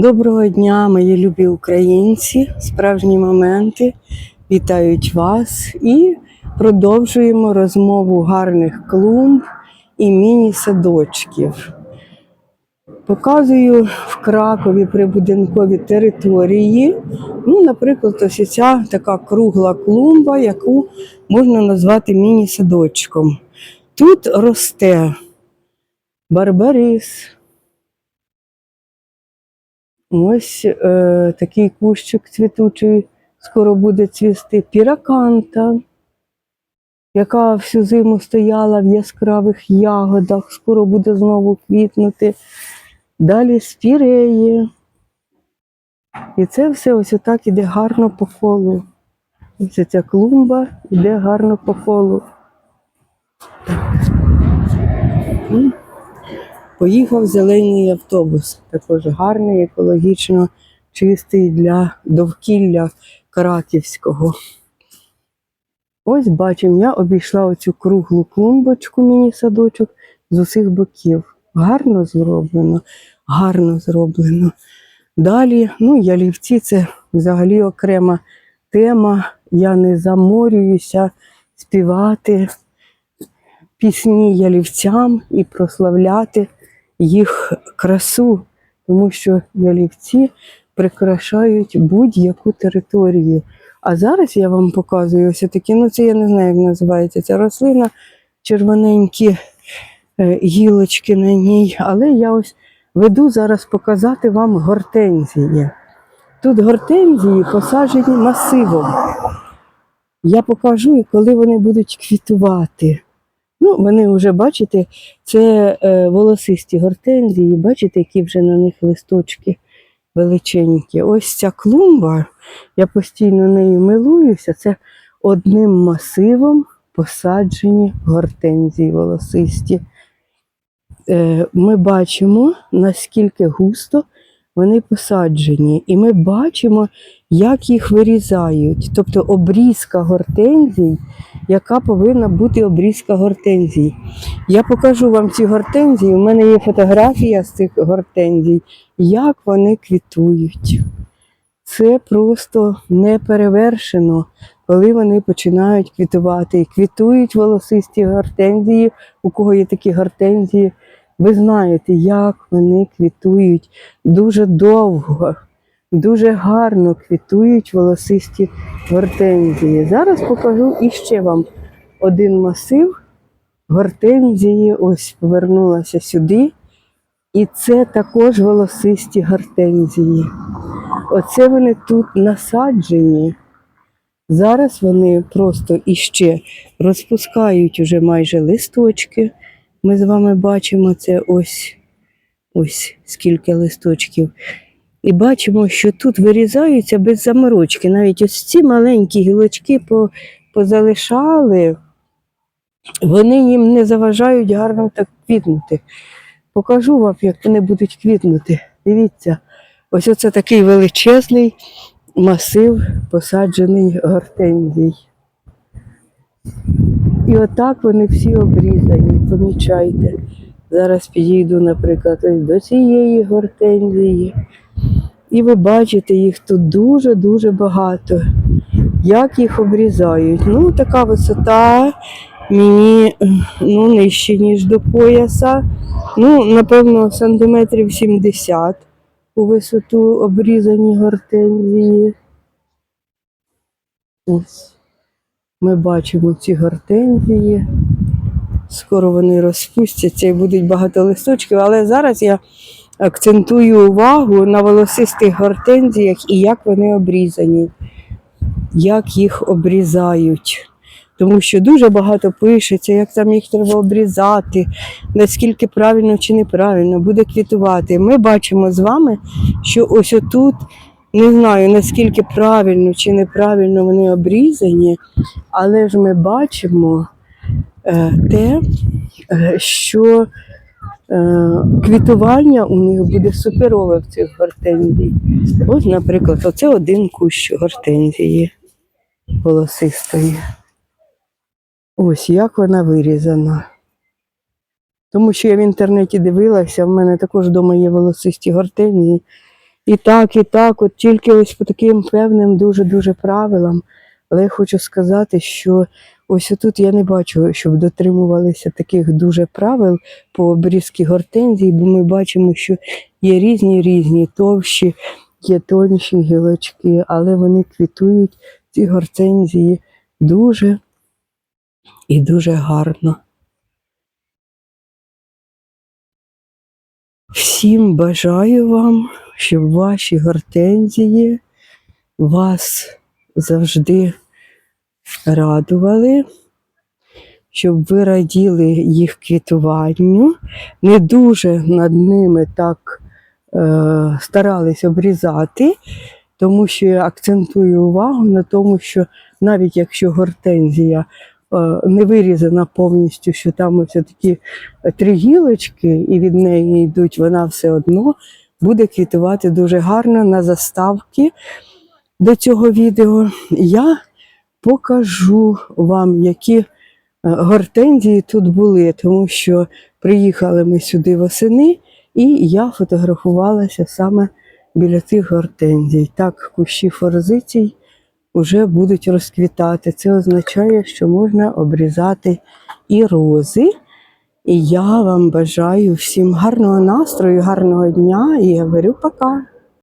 Доброго дня, мої любі українці, справжні моменти вітають вас і продовжуємо розмову гарних клумб і міні-садочків. Показую в Кракові прибудинкові території. Ну, наприклад, ось ця така кругла клумба, яку можна назвати міні-садочком. Тут росте барбарис. Ось е, такий кущик цвітучий скоро буде цвісти. Піраканта, яка всю зиму стояла в яскравих ягодах, скоро буде знову квітнути. Далі спіреї. І це все ось отак іде гарно по колу. Ось ця клумба йде гарно по колу. М. Поїхав зелений автобус, також гарний, екологічно чистий для довкілля Краківського. Ось бачимо, я обійшла оцю круглу клумбочку, міні-садочок з усіх боків. Гарно зроблено, гарно зроблено. Далі, ну, ялівці це взагалі окрема тема. Я не заморююся співати пісні ялівцям і прославляти їх красу, тому що ялівці прикрашають будь-яку територію. А зараз я вам показую ось такі, ну це я не знаю, як називається ця рослина, червоненькі е, гілочки на ній, але я ось веду зараз показати вам гортензії. Тут гортензії посаджені масивом. Я покажу, коли вони будуть квітувати. Ну, вони вже, бачите, це е, волосисті гортензії, бачите, які вже на них листочки величенькі. Ось ця клумба, я постійно нею милуюся, це одним масивом посаджені гортензії волосисті. Е, ми бачимо, наскільки густо вони посаджені, і ми бачимо, як їх вирізають. Тобто обрізка гортензій, яка повинна бути обрізка гортензій. Я покажу вам ці гортензії. У мене є фотографія з цих гортензій, як вони квітують. Це просто неперевершено, коли вони починають квітувати. Квітують волосисті гортензії, у кого є такі гортензії. Ви знаєте, як вони квітують дуже довго, дуже гарно квітують волосисті гортензії. Зараз покажу іще вам один масив гортензії. Ось повернулася сюди. І це також волосисті гортензії. Оце вони тут насаджені. Зараз вони просто іще розпускають уже майже листочки. Ми з вами бачимо це ось, ось скільки листочків. І бачимо, що тут вирізаються без заморочки. Навіть ось ці маленькі гілочки позалишали, вони їм не заважають гарно так квітнути. Покажу вам, як вони будуть квітнути. Дивіться, ось оце такий величезний масив посаджений гортензій. І отак вони всі обрізані, помічайте. Зараз підійду, наприклад, до цієї гортензії. І ви бачите, їх тут дуже-дуже багато. Як їх обрізають? Ну, така висота мені ну, нижче, ніж до пояса. Ну, напевно, сантиметрів 70 у висоту обрізані гортензії. Ось. Ми бачимо ці гортензії. Скоро вони розпустяться і будуть багато листочків, але зараз я акцентую увагу на волосистих гортензіях і як вони обрізані, як їх обрізають. Тому що дуже багато пишеться, як там їх треба обрізати, наскільки правильно чи неправильно буде квітувати. Ми бачимо з вами, що ось отут, не знаю наскільки правильно чи неправильно вони обрізані, але ж ми бачимо те, е, що е, квітування у них буде суперове в цих гортензій. Ось, наприклад, оце один кущ гортензії волосистої. Ось як вона вирізана. Тому що я в інтернеті дивилася, в мене також вдома є волосисті гортензії. і так, і так, от тільки ось по таким певним дуже-дуже правилам. Але я хочу сказати, що ось тут я не бачу, щоб дотримувалися таких дуже правил по обрізці гортензій, бо ми бачимо, що є різні різні товщі, є тонші гілочки, але вони квітують ці гортензії дуже і дуже гарно. Всім бажаю вам, щоб ваші гортензії вас завжди радували, щоб ви раділи їх квітуванню, не дуже над ними так е, старались обрізати, тому що я акцентую увагу на тому, що навіть якщо гортензія е, не вирізана повністю, що там ось такі три гілочки, і від неї йдуть, вона все одно буде квітувати дуже гарно на заставки до цього відео. Я покажу вам, які е, гортензії тут були, тому що приїхали ми сюди восени, і я фотографувалася саме біля цих гортензій. Так, кущі форзицій вже будуть розквітати. Це означає, що можна обрізати і рози. І я вам бажаю всім гарного настрою, гарного дня і я говорю пока.